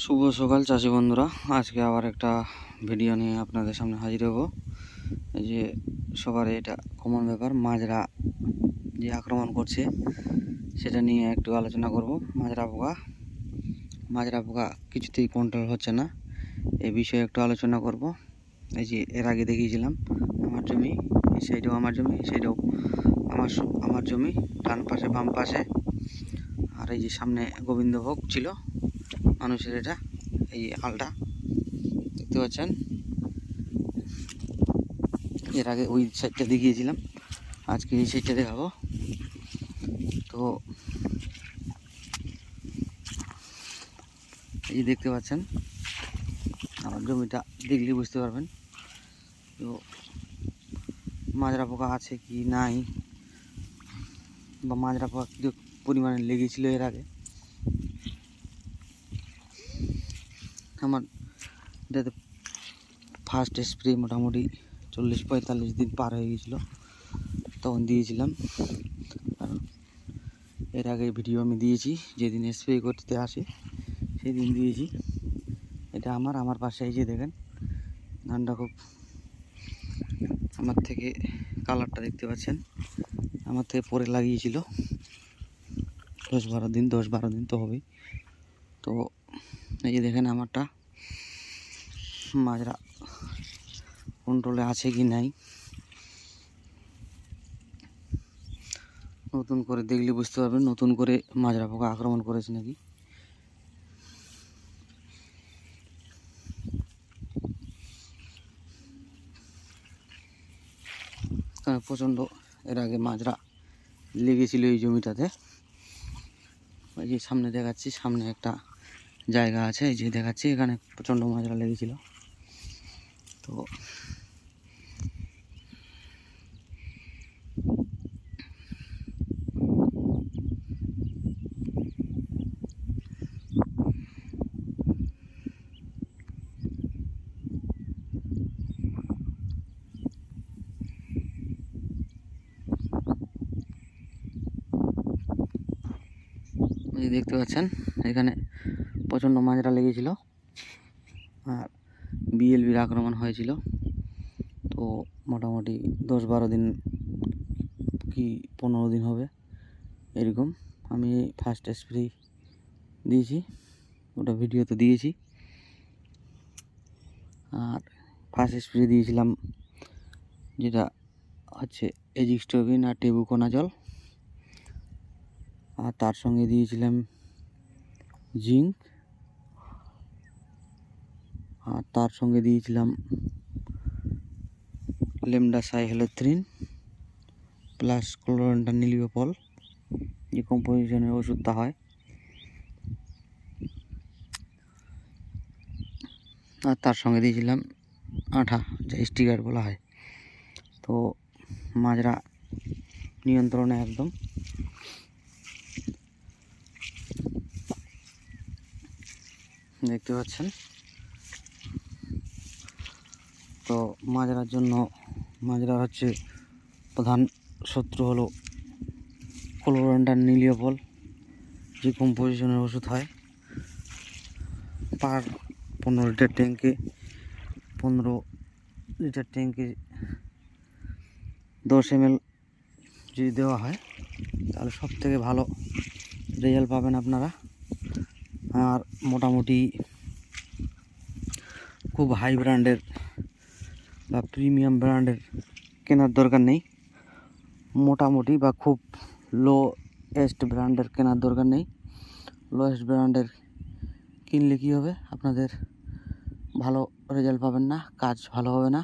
শুভ সকাল চাষি বন্ধুরা। আজকে আবার একটা ভিডিও নিয়ে আপনাদের সামনে হাজির হব। যে সবার এটা কমন ব্যাপার, মাজরা যে আক্রমণ করছে, সেটা নিয়ে একটু আলোচনা করব। মাজরা পোকা মাজরা পোকা কিছুতেই কন্ট্রোল হচ্ছে না। এই বিষয়ে একটু আলোচনা করব। এই যে এর আগে দেখিয়েছিলাম, আমার জমি, এই সাইডেও আমার জমি, এই সাইডেও আমার আমার জমি, ডান পাশে বাম পাশে। আর এই যে সামনে গোবিন্দভোগ ছিল মানুষের এটা, এই আলটা দেখতে পাচ্ছেন? এর আগে ওই সাইডটা দেখিয়েছিলাম। আজকে এই সাইডটা দেখাবো। তো, এই দেখতে পাচ্ছেন, আমার জমিটা দেখলে বুঝতে পারবেন। তো মাজরা পোকা আছে কি নাই, বা মাজরা পোকা কী পরিমাণে লেগেছিল এর আগে। আমার এটাতে ফার্স্ট স্প্রে মোটামুটি চল্লিশ পঁয়তাল্লিশ দিন পার হয়ে গেছিল। তখন দিয়েছিলাম। কারণ এর আগে ভিডিও আমি দিয়েছি, যেদিন স্প্রে করতে আসে, সেদিন দিয়েছি। এটা আমার আমার পাশে এই যে দেখেন, ধানটা খুব আমার থেকে কালারটা দেখতে পাচ্ছেন। আমার থেকে পরে লাগিয়েছিল। দশ বারো দিন, দশ বারো দিন তো হবেই। তো এই যে দেখেন আমারটা মাজরা কন্ট্রোলে আছে কি নাই? নতুন করে দেখলে বুঝতে পারবেন, নতুন করে মাজরা পোকা আক্রমণ করেছে নাকি? প্রচণ্ড এর আগে মাজরা লেগেছিল এই জমিটাতে। ওই যে সামনে দেখাচ্ছি, সামনে একটা জায়গা আছে, এই যে দেখাচ্ছি, এখানে প্রচণ্ড মাজরা লেগেছিল। তো দেখতে পাচ্ছেন এখানে প্রচণ্ড মাজরা লেগেছিল। আর বিএলবির আক্রমণ হয়েছিল। তো মোটামুটি দশ বারো দিন কি পনেরো দিন হবে এরকম। আমি ফার্স্ট স্প্রে দিয়েছি। ওটা ভিডিও তো দিয়েছি। আর ফার্স্ট স্প্রে দিয়েছিলাম যেটা হচ্ছে এজিক্সটোবিন আর টেবুকোনা জল আর তার সঙ্গে দিয়েছিলাম জিঙ্ক। আর তার সঙ্গে দিয়েছিলাম লেমডা সাইহেলোথ্রিন প্লাস ক্লোরেন্টা নিলিওপল, যে কম্পোজিশনের ওষুধটা হয়। আর তার সঙ্গে দিয়েছিলাম আঠা, যা স্টিকার বলা হয়। তো মাজরা নিয়ন্ত্রণে একদম। দেখতে পাচ্ছেন? তো মাজরার জন্য মাজরা হচ্ছে প্রধান শত্রু হলো ক্লোরেন্ডার নিলিওপল, যে কম্পোজিশনের ওষুধ হয়। পার পনেরো লিটার ট্যাঙ্কে পনেরো লিটার ট্যাঙ্কে দশ এম যদি দেওয়া হয়, তাহলে সব থেকে ভালো রেজাল্ট পাবেন আপনারা। আর মোটামুটি খুব হাই ব্র্যান্ডের বা প্রিমিয়াম ব্র্যান্ডের কেনার দরকার নেই। মোটামুটি বা খুব লো এস্ট ব্র্যান্ডের কেনার দরকার নেই। লোয়েস্ট ব্র্যান্ডের কিনলে কী হবে? আপনাদের ভালো রেজাল্ট পাবেন না, কাজ ভালো হবে না,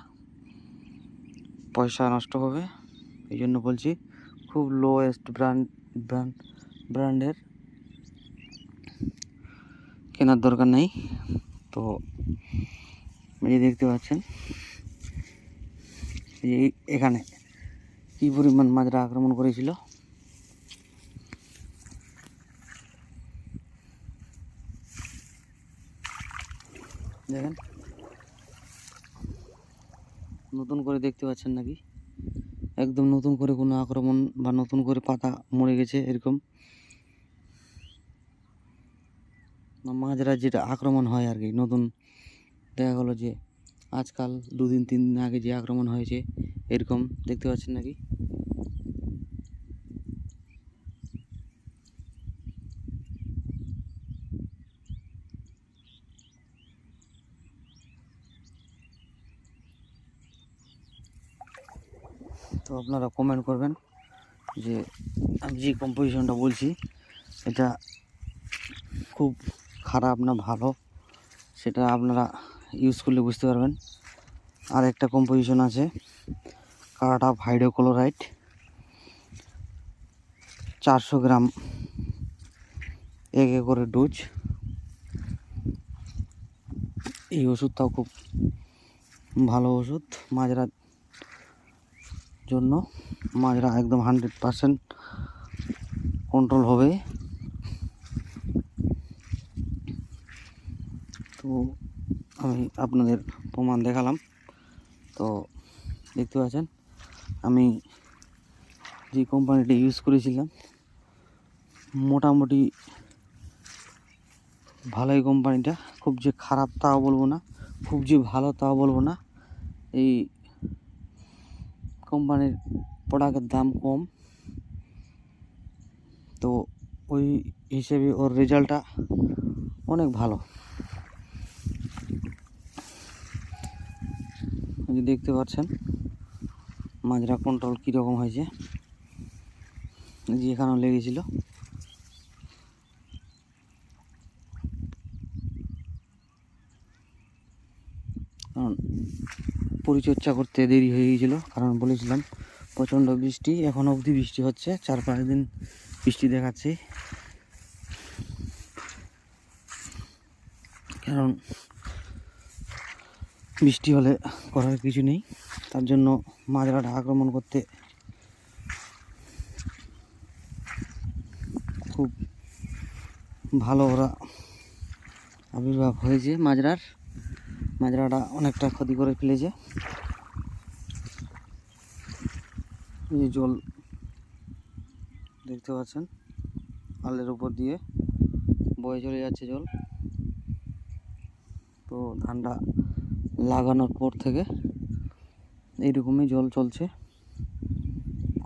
পয়সা নষ্ট হবে। এই জন্য বলছি, খুব লোয়েস্ট ব্র্যান্ড ব্র্যান্ড ব্র্যান্ডের কেনার দরকার নেই। তো এই দেখতে পাচ্ছেন এই এখানে কী পরিমাণ মাজরা আক্রমণ করেছিল? দেখেন। নতুন করে দেখতে পাচ্ছেন নাকি? একদম নতুন করে কোনো আক্রমণ বা নতুন করে পাতা মরে গেছে এরকম। মাজরা যেটা আক্রমণ হয় আর কি, নতুন। দেখা গেলো যে আজকাল দুদিন, তিন দিন আগে যে আক্রমণ হয়েছে, এরকম দেখতে পাচ্ছেন নাকি? তো আপনারা কমেন্ট করবেন যে আমি যে কম্পোজিশনটা বলছি, এটা খুব খারাপ না ভালো? সেটা আপনারা ইউজ করলে বুঝতে পারবেন। আর একটা কম্পোজিশন আছে, কারাটা হাইড্রোক্লোরাইড, চারশো গ্রাম। এক করে ডোজ। এই ওষুধটাও খুব ভালো ওষুধ মাজরার জন্য। মাজরা একদম হান্ড্রেড পারসেন্ট কন্ট্রোল হবে। তো আমি আপনাদের প্রমাণ দেখালাম। তো দেখতে পাচ্ছেন, আমি যে কোম্পানিটা ইউজ করেছিলাম, মোটামুটি ভালোই কোম্পানিটা। খুব যে খারাপ তাও বলব না, খুব যে ভালো তাও বলব না। এই কোম্পানির প্রোডাক্টের দাম কম। তো ওই হিসেবে ওর রেজাল্টটা অনেক ভালো। যে দেখতে পাচ্ছেন মাজরা কন্ট্রোল কীরকম হয়েছে, যে এখানেও লেগেছিল। কারণ পরিচর্যা করতে দেরি হয়ে গিয়েছিল, কারণ বলেছিলাম প্রচণ্ড বৃষ্টি, এখন অবধি বৃষ্টি হচ্ছে, চার পাঁচ দিন বৃষ্টি দেখাচ্ছে। কারণ বৃষ্টি হলে করার কিছু নেই। তার জন্য মাজরাটা আক্রমণ করতে খুব ভালো ওরা আবির্ভাব হয়েছে মাজরার। মাজরাটা অনেকটা ক্ষতি করে ফেলেছে। এই জল দেখতে পাচ্ছেন, আলের উপর দিয়ে বয়ে চলে যাচ্ছে জল। তো ধানটা লাগানোর পর থেকে এইরকমই জল চলছে।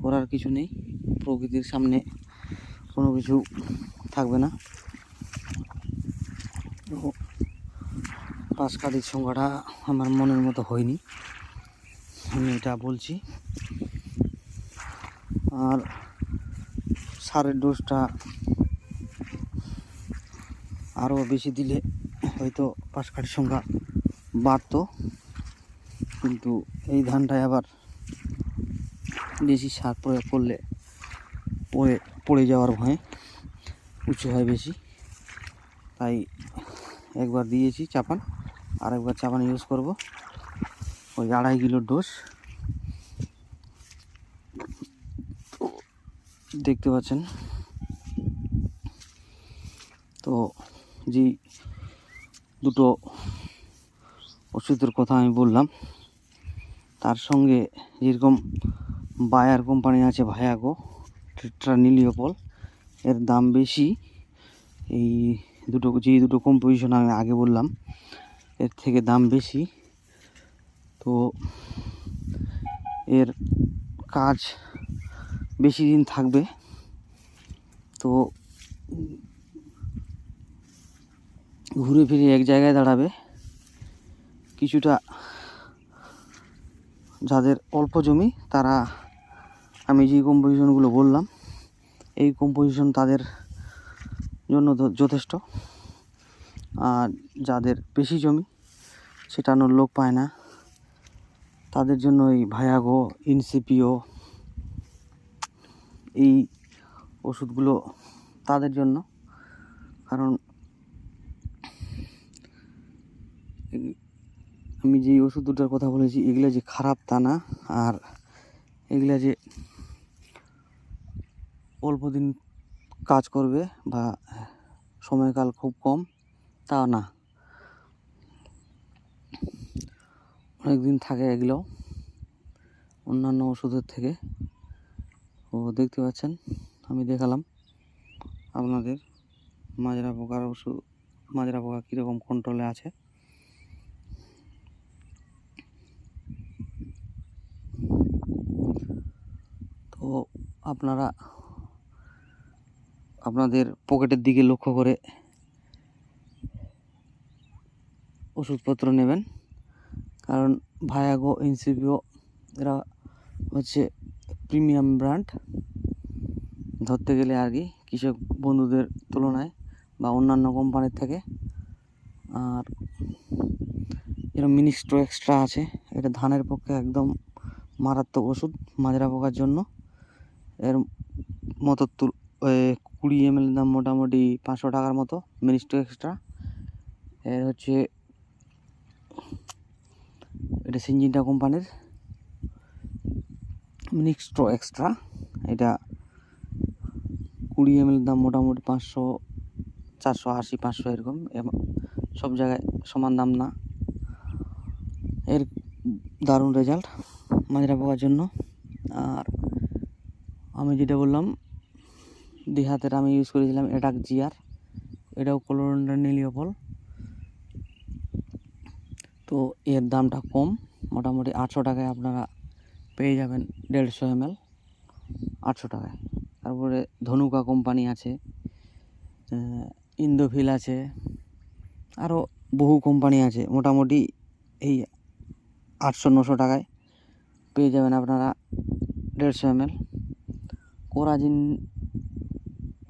করার কিছু নেই, প্রকৃতির সামনে কোনো কিছু থাকবে না। পাশ কাঠির সংখ্যাটা আমার মনের মতো হয়নি, আমি এটা বলছি। আর সারের ডোজটা আরও বেশি দিলে হয়তো পাশ কাঠির সংখ্যা বাড়তো। কিন্তু এই ধানটায় আবার বেশি সার প্রয়োগ করলে পড়ে পড়ে যাওয়ার ভয়ে উঁচু হয় বেশি। তাই একবার দিয়েছি চাপান আর একবার চাপান ইউজ করব। ওই আড়াই কিলোর ডোজ দেখতে পাচ্ছেন। তো যে দুটো ওষুধের কথা আমি বললাম। তার সঙ্গে যেরকম বায়ার কোম্পানি আছে ভায়াগো ট্রানিলিওপল এর দাম বেশি। এই দুটো, যেই দুটো কম্পোজিশন আমি আগে বললাম, এর থেকে দাম বেশি। তো এর কাজ বেশি দিন থাকবে। তো ঘুরে ফিরে এক জায়গায় দাঁড়াবে। কিছুটা যাদের অল্প জমি, তারা আমি যে কম্পোজিশনগুলো বললাম, এই কম্পোজিশন তাদের জন্য যথেষ্ট। আর যাদের বেশি জমি সেটানোর লোক পায় না। তাদের জন্য এই ভায়াগো ইনসিপিও এই ওষুধগুলো তাদের জন্য। কারণ আমি যে ওষুধ দুটার কথা বলেছি, এগুলো যে খারাপ তা না, আর এগুলা যে অল্প দিন কাজ করবে বা সময়কাল খুব কম, তা না। অনেক দিন থাকে এগুলো অন্যান্য ওষুধের থেকে। ও দেখতে পাচ্ছেন, আমি দেখালাম আপনাদের মাজরা পোকার ওষুধ মাজরা পোকা কীরকম কন্ট্রোলে আছে। আপনারা আপনাদের পকেটের দিকে লক্ষ্য করে ওষুধপত্র নেবেন। কারণ ভায়াগো ইনসিপিও এরা হচ্ছে প্রিমিয়াম ব্র্যান্ড। ধরতে গেলে আর কি কৃষক বন্ধুদের তুলনায় বা অন্যান্য কোম্পানির থেকে। আর এরকম মিনিস্ট্রো এক্সট্রা আছে। এটা ধানের পক্ষে একদম মারাত্মক ওষুধ, মাজরা পোকার জন্য। এর মতো তুল কুড়ি এম এল দাম মোটামুটি পাঁচশো টাকার মতো মিনিস্ট্রো এক্সট্রা এর হচ্ছে, এটা সিনজিনটা কোম্পানির। মিনিস্ট্রো এক্সট্রা এটা কুড়ি এম দাম মোটামুটি পাঁচশো, চারশো আশি, পাঁচশো এরকম সব জায়গায় সমান দাম না। এর দারুণ রেজাল্ট মাজরা পোকার জন্য। আর আমি যেটা বললাম দিহাতের আমি ইউজ করেছিলাম এটাক জিয়ার। এটাও কোলোরন্ডা নীলিয়পল তো এর দামটা কম, মোটামুটি আটশো টাকায় আপনারা পেয়ে যাবেন দেড়শো এম এল আটশো টাকায়। তারপরে ধনুকা কোম্পানি আছে ইন্দোফিল আছে আরও বহু কোম্পানি আছে। মোটামুটি এই আটশো নশো টাকায় পেয়ে যাবেন আপনারা দেড়শো এম এল কোরাজিন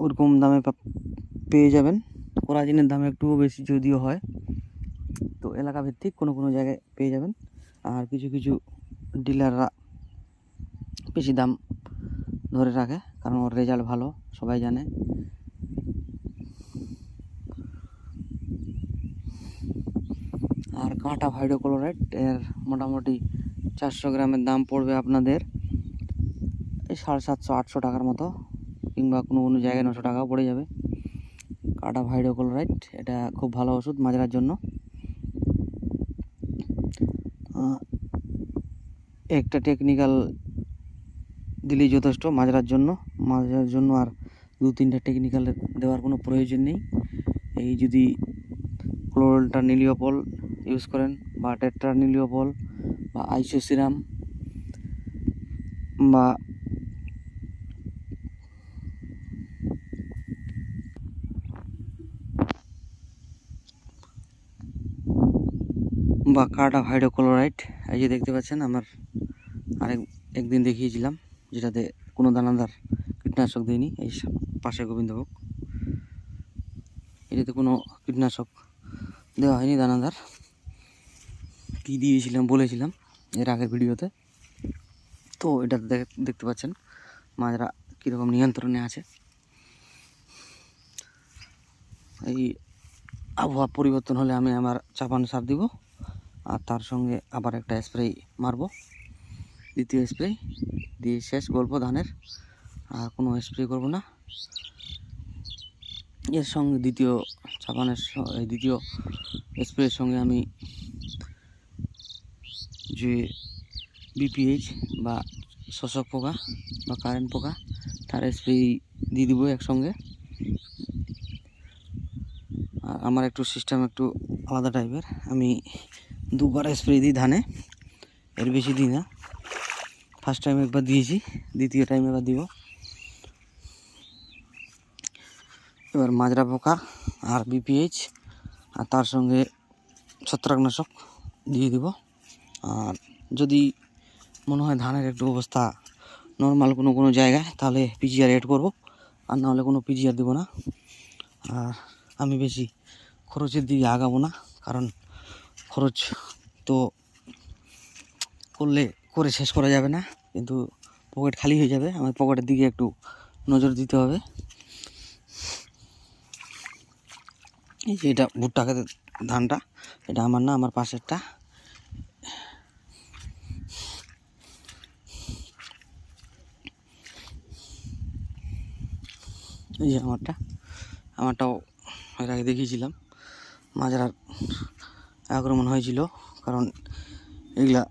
ওরকম দামে পেয়ে যাবেন। কোরাজিনের দাম একটু বেশি যদিও হয়, তো এলাকা ভিত্তিক কোনো কোনো জায়গায় পেয়ে যাবেন। আর কিছু কিছু ডিলাররা বেশি দাম ধরে রাখে, কারণ ওর রেজাল্ট ভালো, সবাই জানে। আর কাঁটা ভাইডোক্লোরাইড এর মোটামুটি চারশো গ্রামের দাম পড়বে আপনাদের। এই সাড়ে সাতশো, আটশো টাকার মতো, কিংবা কোনো কোনো জায়গায় নশো টাকাও পড়ে যাবে। কাঁটা ভাইডোক্লোরাইড এটা খুব ভালো ওষুধ মাজরার জন্য। একটা টেকনিক্যাল দিলেই যথেষ্ট মাজরার জন্য। মাজরার জন্য আর দু তিনটা টেকনিক্যাল দেওয়ার কোনো প্রয়োজন নেই। এই যদি ক্লোরলটা নিলিওপল ইউজ করেন, বা টেট্রা নিলিওপল বা আইসোসিরাম, বা বা কার্টা হাইড্রোক্লোরাইড, এই যে দেখতে পাচ্ছেন আমার আরেক, একদিন দেখিয়েছিলাম, যেটাতে কোনো দানাদার কীটনাশক দিইনি এই পাশে গোবিন্দভোগ। এটাতে কোনো কীটনাশক দেওয়া হয়নি, দানাদার। কী দিয়েছিলাম, বলেছিলাম এর আগের ভিডিওতে। তো দেখ- দেখতে পাচ্ছেন মাজরা কীরকম নিয়ন্ত্রণে আছে। এই আবহাওয়া পরিবর্তন হলে আমি আমার চাপান সার দিব। আর তার সঙ্গে আবার একটা স্প্রে মারবো। দ্বিতীয় স্প্রে দিয়ে শেষ গল্প ধানের। আর কোনো স্প্রে করব না। এর সঙ্গে দ্বিতীয় চাপানের স- দ্বিতীয় স্প্রের সঙ্গে আমি যে বিপিএইচ বা শোষক পোকা বা কারেন্ট পোকা, তার স্প্রে দিয়ে দিব একসঙ্গে। আর আমার একটু সিস্টেম একটু আলাদা টাইপের আমি দুবার স্প্রে দিই ধানে। এর বেশি দিই না। ফার্স্ট টাইম একবার দিয়েছি, দ্বিতীয় টাইম এবার দিব। এবার মাজরা পোকা আর বিপিএইচ আর তার সঙ্গে ছত্রাকনাশক দিয়ে দিব। আর যদি মনে হয় ধানের একটু অবস্থা নর্মাল কোনো কোনো জায়গায়, তাহলে পিজিআর এড করব। আর না হলে কোনো পিজিআর দেবো না। আর আমি বেশি খরচের দিকে আগাবো না, কারণ খরচ তো করলে, করে শেষ করা যাবে না। কিন্তু পকেট খালি হয়ে যাবে। আমার পকেটের দিকে একটু নজর দিতে হবে। এই যে এটা ভুট্টা খেতে, ধানটা। এটা আমার না, আমার পাশেরটা। এই যে আমারটা। আমারটাও এর আগে দেখিয়েছিলাম। মাজরার আক্রমণ হয়েছিল। কারণ এগুলা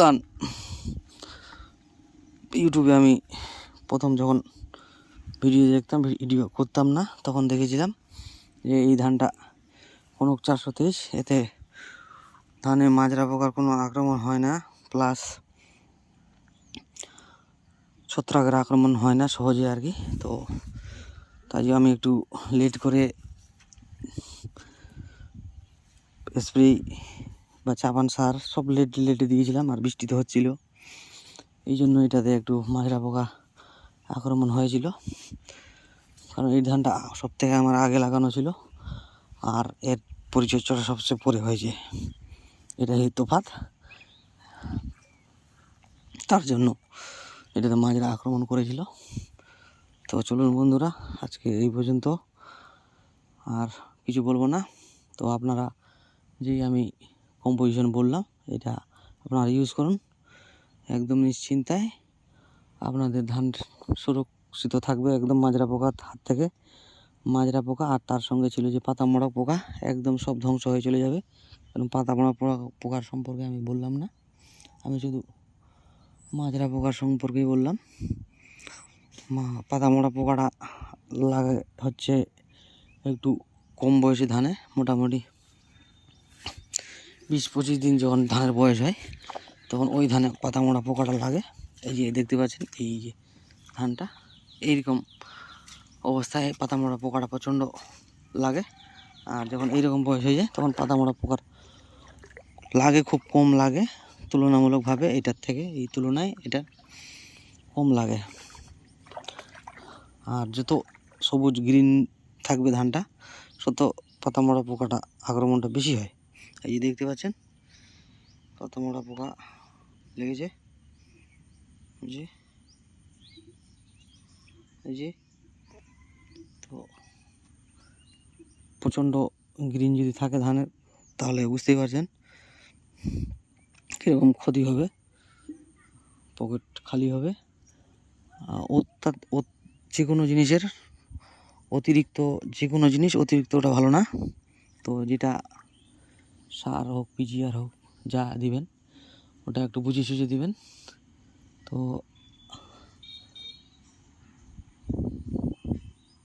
গান ইউটিউবে আমি প্রথম যখন ভিডিও দেখতাম, ভিডিও করতাম না, তখন দেখেছিলাম যে এই ধানটা কনক চারশো তেইশ, এতে ধানে মাজরা পোকার কোনো আক্রমণ হয় না প্লাস ছত্রাকের আক্রমণ হয় না সহজে আর কি। তো তাই আমি একটু লেট করে স্প্রে বা চাপান সার সব লেট লেটে দিয়েছিলাম আর বৃষ্টিতে হচ্ছিল। এই জন্য এটাতে একটু মাজরা পোকা আক্রমণ হয়েছিল। কারণ এই ধানটা সব থেকে আমার আগে লাগানো ছিল আর এর পরিচর্যাটা সবচেয়ে পরে হয়েছে। এটাই তোফাত তার জন্য এটাতে মাজরা আক্রমণ করেছিল। তো চলুন বন্ধুরা, আজকে এই পর্যন্ত। আর কিছু বলব না। তো আপনারা যেই আমি কম্পোজিশন বললাম, এটা আপনারা ইউজ করুন। একদম নিশ্চিন্তায় আপনাদের ধান সুরক্ষিত থাকবে একদম মাজরা পোকার হাত থেকে। মাজরা পোকা আর তার সঙ্গে ছিল যে পাতা মোড়া পোকা, একদম সব ধ্বংস হয়ে চলে যাবে। কারণ পাতা মোড়া পোকা পোকার সম্পর্কে আমি বললাম না। আমি শুধু মাজরা পোকার সম্পর্কেই বললাম। মা, পাতা মোড়া পোকাটা লাগে হচ্ছে একটু কম বয়সী ধানে, মোটামুটি বিশ পঁচিশ দিন যখন ধানের বয়স হয়, তখন ওই ধানে পাতা মোড়া পোকাটা লাগে। এই যে দেখতে পাচ্ছেন, এই যে ধানটা, এইরকম অবস্থায় পাতা মোড়া পোকাটা প্রচণ্ড লাগে। আর যখন এইরকম বয়স হয়ে যায়, তখন পাতা মোড়া পোকার লাগে, খুব কম লাগে। তুলনামূলকভাবে এটার থেকে, এই তুলনায় এটা কম লাগে। আর যত সবুজ, গ্রিন থাকবে ধানটা, তত পাতা মোড়া পোকাটা আক্রমণটা বেশি হয়। এই যে দেখতে পাচ্ছেন পাতা মোড়া পোকা লেগেছে। যে, এই যে, তো প্রচণ্ড গ্রিন যদি থাকে ধানের, তাহলে বুঝতেই পারছেন কীরকম ক্ষতি হবে পকেট খালি হবে। অত্যা অত- যে কোনো জিনিসের অতিরিক্ত যে কোনো জিনিস অতিরিক্ত ওটা ভালো না। তো যেটা সার হোক, পিজিআর হোক, যা দিবেন, ওটা একটু বুঝে সুঝে দিবেন। তো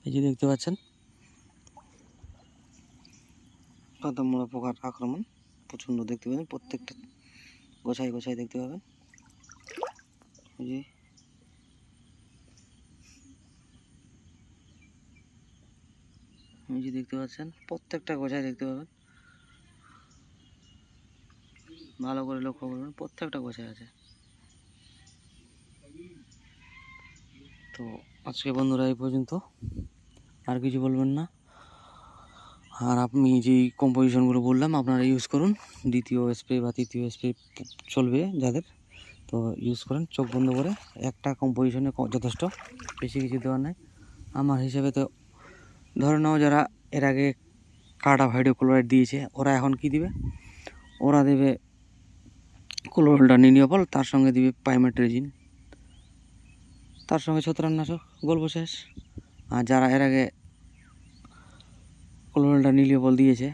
এই যে দেখতে পাচ্ছেন পাতা মোড়া পোকার আক্রমণ, প্রচণ্ড দেখতে পাবেন, প্রত্যেকটা গোছাই গোছাই দেখতে পাবেন। এই যে দেখতে পাচ্ছেন, প্রত্যেকটা গোছায় দেখতে পাবেন। ভালো করে লক্ষ্য করবেন, প্রত্যেকটা গোছায় আছে। তো আজকে বন্ধুরা এই পর্যন্ত। আর কিছু বলবেন না। আর আপনি যেই কম্পোজিশনগুলো বললাম, আপনারা ইউজ করুন। দ্বিতীয় স্প্রে বা তৃতীয় স্প্রে চলবে যাদের। তো ইউজ করেন, চোখ বন্ধ করে। একটা কম্পোজিশনে যথেষ্ট। বেশি কিছু দেওয়ার নাই। আমার হিসেবে তো ধরে নাও যারা এর আগে কাটা ভাইডিও ক্লোরাইড দিয়েছে, ওরা এখন কি দিবে? ওরা দেবে ক্লোরোলটা নিনিয়পল তার সঙ্গে দিবে পাইমেট্রেজিন তার সঙ্গে ছত্রাকনাশক গল্প শেষ আর যারা এর আগে ক্লোরোলটা নিলিয়পল দিয়েছে,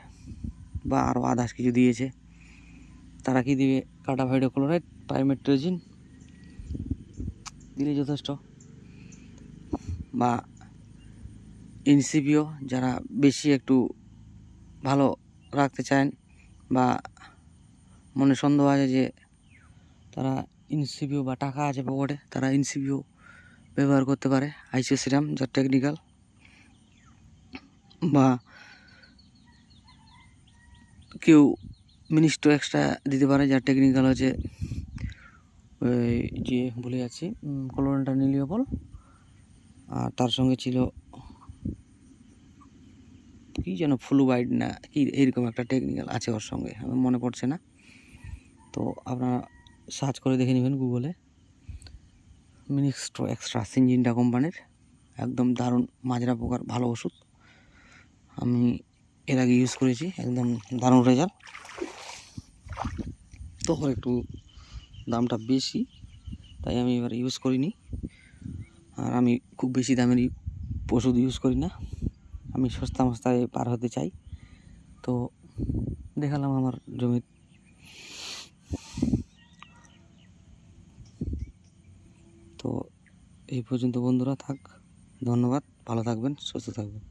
বা আরও আদার্স কিছু দিয়েছে, তারা কি দিবে? কাটা ভাইডিও ক্লোরাইড পাইমেট্রেজিন দিলে যথেষ্ট। বা ইনসিপিও যারা বেশি একটু ভালো রাখতে চান, বা মনে সন্দেহ আছে যে তারা ইনসিপিও বা টাকা আছে পকেটে, তারা ইনসিপিও ব্যবহার করতে পারে আইসিও সিরাম যা টেকনিক্যাল বা কেউ মিনিস্টো এক্সট্রা দিতে পারে যার টেকনিক্যাল হচ্ছে ওই যে বলে যাচ্ছি কলোরানটা নিলিওপল আর তার সঙ্গে ছিল কি যেন ফ্লুবাইড না, কি এইরকম একটা টেকনিক্যাল আছে ওর সঙ্গে, আমার মনে পড়ছে না। তো আপনারা সার্চ করে দেখে নেবেন গুগলে। মিনিস্ট্রো এক্সট্রা সিনজিনটা কোম্পানির। একদম দারুণ মাজরা পোকার ভালো ওষুধ। আমি এর আগে ইউজ করেছি, একদম দারুণ রেজাল্ট তো একটু দামটা বেশি, তাই আমি এবার ইউজ করিনি। আর আমি খুব বেশি দামের ওষুধ ইউজ করি না। আমি সস্তা মস্তায় পার হতে চাই। তো দেখালাম আমার জমির তো এই পর্যন্ত বন্ধুরা থাক ধন্যবাদ ভালো থাকবেন সুস্থ থাকবেন।